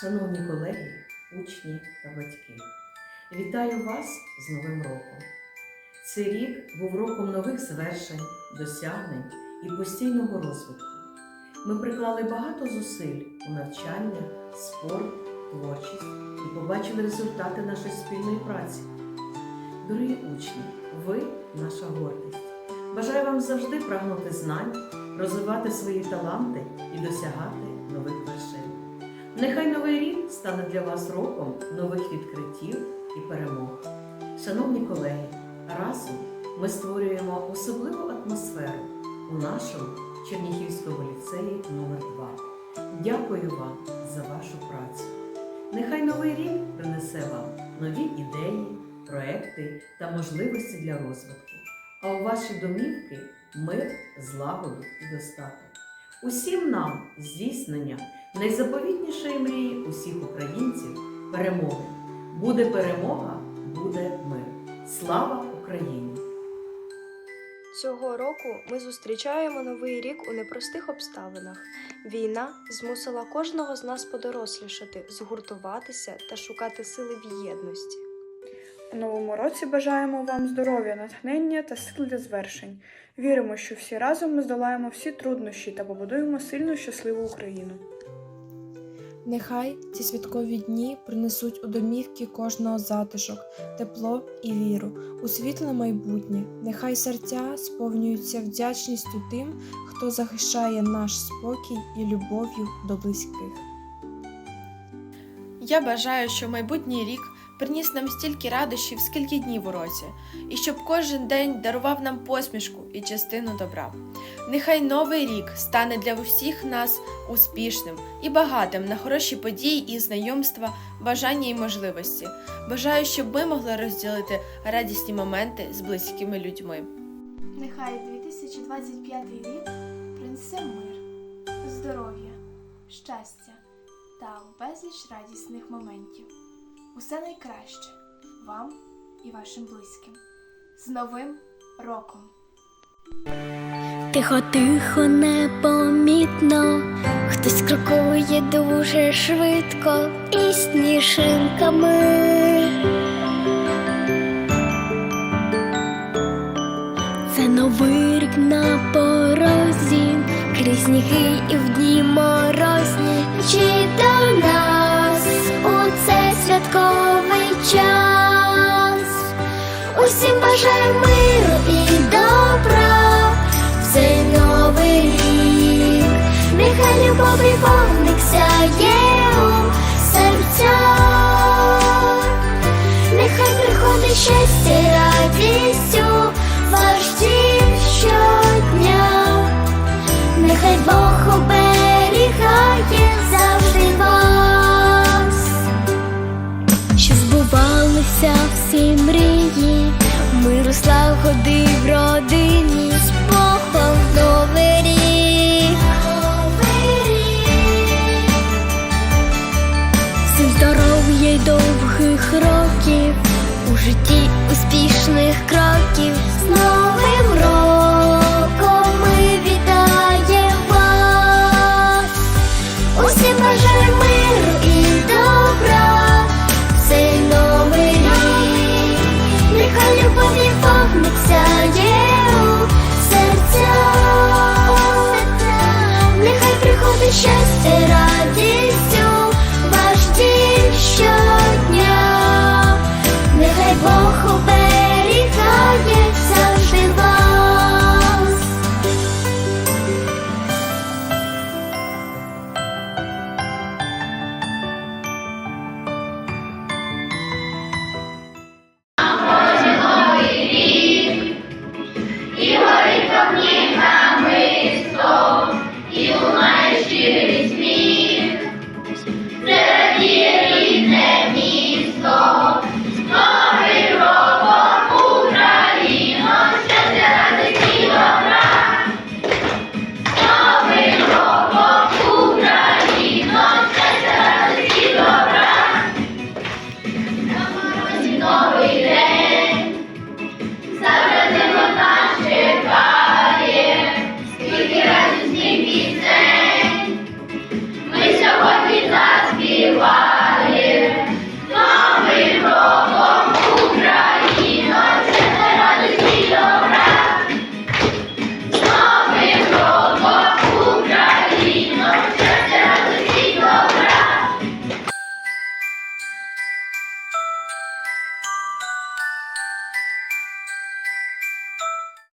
Шановні колеги, учні та батьки, вітаю вас з Новим роком. Цей рік був роком нових звершень, досягнень і постійного розвитку. Ми приклали багато зусиль у навчання, спорт, творчість і побачили результати нашої спільної праці. Дорогі учні, ви наша гордість. Бажаю вам завжди прагнути знань, розвивати свої таланти і досягати нових вершин. Нехай новий рік стане для вас роком нових відкриттів і перемог. Шановні колеги, разом ми створюємо особливу атмосферу у нашому Черніхівському ліцеї номер 2 Дякую вам за вашу працю. Нехай новий рік принесе вам нові ідеї, проекти та можливості для розвитку. А у ваші домівки мир, злагоду і достаток. Усім нам здійснення найзаповітнішої мрії усіх українців перемоги. Буде перемога, буде мир. Слава Україні! Цього року ми зустрічаємо новий рік у непростих обставинах. Війна змусила кожного з нас подорослішати, згуртуватися та шукати сили в єдності. У новому році бажаємо вам здоров'я, натхнення та сил для звершень. Віримо, що всі разом ми здолаємо всі труднощі та побудуємо сильну щасливу Україну. Нехай ці святкові дні принесуть у домівки кожного затишок, тепло і віру у світле майбутнє. Нехай серця сповнюються вдячністю тим, хто захищає наш спокій і любов'ю до близьких. Я бажаю, що майбутній рік приніс нам стільки радощів, скільки днів у році, і щоб кожен день дарував нам посмішку і частину добра. Нехай новий рік стане для усіх нас успішним і багатим на хороші події і знайомства, бажання і можливості. Бажаю, щоб ми могли розділити радісні моменти з близькими людьми. Нехай 2025 рік принесе мир, здоров'я, щастя та безліч радісних моментів. Усе найкраще вам і вашим близьким. З Новим роком! Тихо, тихо, непомітно, хтось крокує дуже швидко і сніжинками. Це новий рік на порозі, крізь сніги і в дні морозні. Чи до нас у цей святковий час? Усім бажаю миру і добра цей новий рік. Нехай любов і вогник сяє довгих років у житті успішних кроків.